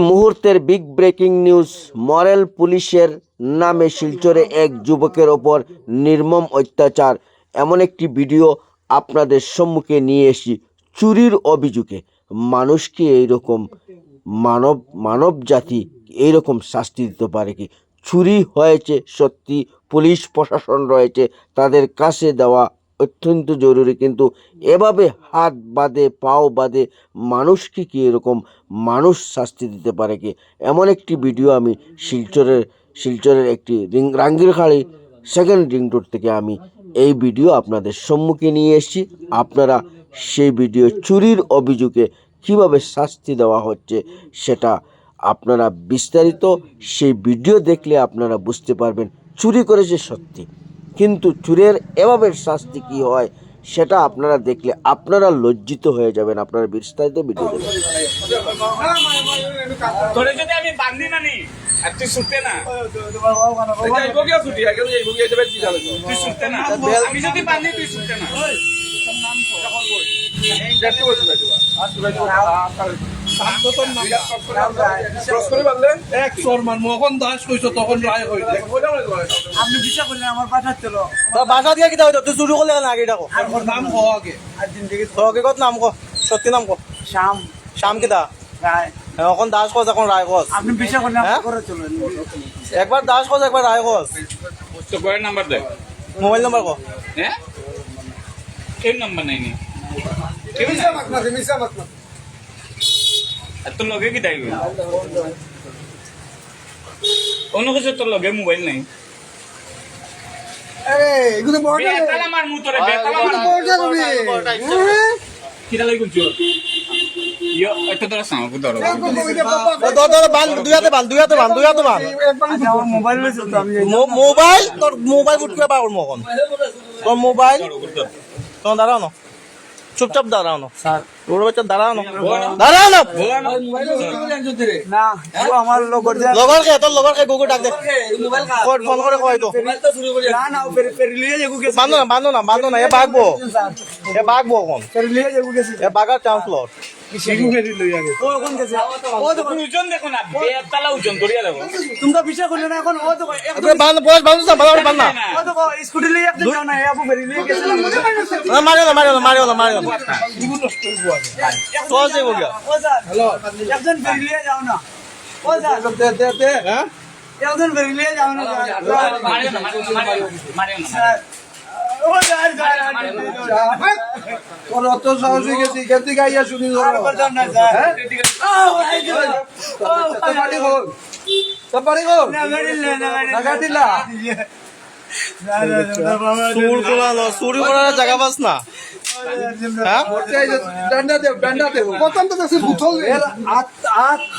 মুহূর্তের big breaking news মরেল পুলিশের নামে শিলচরে এক যুবকের ওপর নির্মম অত্যাচার। এমন একটি ভিডিও আপনাদের সম্মুখে নিয়ে এসি চুরির অভিযোগে। মানুষকে এইরকম মানব মানব জাতি এইরকম শাস্তি দিতে পারে কি? চুরি হয়েছে সত্যি পুলিশ প্রশাসন রয়েছে তাদের কাছে দেওয়া অত্যন্ত জরুরি, কিন্তু এভাবে হাত বাঁধে, পাও বাঁধে মানুষকে কি এরকম মানুষ শাস্তি দিতে পারে কি? এমন একটি ভিডিও আমি শিলচরের শিলচরের একটি ring Rangirkhari second ring road থেকে আমি এই ভিডিও আপনাদের সম্মুখে নিয়ে এসেছি। আপনারা সেই ভিডিও চুরির অভিযোগে কীভাবে শাস্তি দেওয়া হচ্ছে সেটা আপনারা বিস্তারিত সেই ভিডিও দেখলে আপনারা বুঝতে পারবেন। চুরি করেছে সত্যি। কিন্তু চুরের এভাবে শাস্তি কি হয় সেটা আপনারা দেখলে আপনারা লজ্জিত হয়ে যাবেন। আপনারা বিস্তারিত ভিডিও দেখবেন তোরে যদি আমি বান্ধি না নি তুই শুতে না। তুই শুতে না। আমি যদি বান্ধি তুই শুতে না। বাসা দিয়ে কিটা হইতো? তুই চুরি করলে আগে আমার নাম হওয়া আগে কত নাম কো? সত্যি নাম কো? শাম শ্যাম কিটা রায়। এখন দাস কস এখন রায় কস আপনি বিশ্বাস করলেন হ্যাঁ? একবার দাস কস একবার রায় কস নাম্বার দে। মোবাইল নাম্বার কো। হ্যাঁ? কেউ নাম্বার নাই তোর লগে কি তাই অন্য কিছু তোর লগে মোবাইল নাই। তোরে বেতাল কিরা লাগি গুলছো ইয়ো এটা তোরা সামনে ধরো। ধর ধর বান দুই হাতে বান দুই হাতে বান দুই হাতে বান আচ্ছা, মোবাইল তোর মোবাইল মকন তোর মোবাইল তোর দাঁড়াও না। চুপচাপ দাঁড়াও না। স্যার। ওর বাচ্চা দাঁড়াও না। দাঁড়াও না। না। ও আমার লগর যা লগর কে তোর লগর কে গুগু ডাক দে। কই ফোন করে কই তো না না ও পেরি পেরি লিয়ে যাব গেছে। বান্ধো না না না এ বাগবো এ বাগবো এখন লিয়ে যাব গেছে। এ বাগার চান্স লর ও এখন গেছে। ও তো ওজন দেখো না বেতালা ওজন ধরিয়া দেবো। তোমরা বিশ্বাস করলে না এখন? ও তো স্কুটি লিয়ে যাও না আপু পেরি লিয়ে গেছে। মারিও না মারিও না। মারিও না মারিও একজন পেরি লিয়ে যাও না। ও স্যার হ্যাঁ? একজন পেরি লিয়ে যাও না। মারিও না মারিও না মারিও না মারিও না স্যার ও স্যার স্যার তোর অত সাহসী গেছি এখান থেকে আইয়া শুনি চুর করার জায়গা পাস না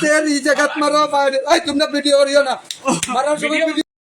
হ্যাঁ এই জায়গাত মারা বাইরে এই ভিডিও না মারার সময় ভিডিও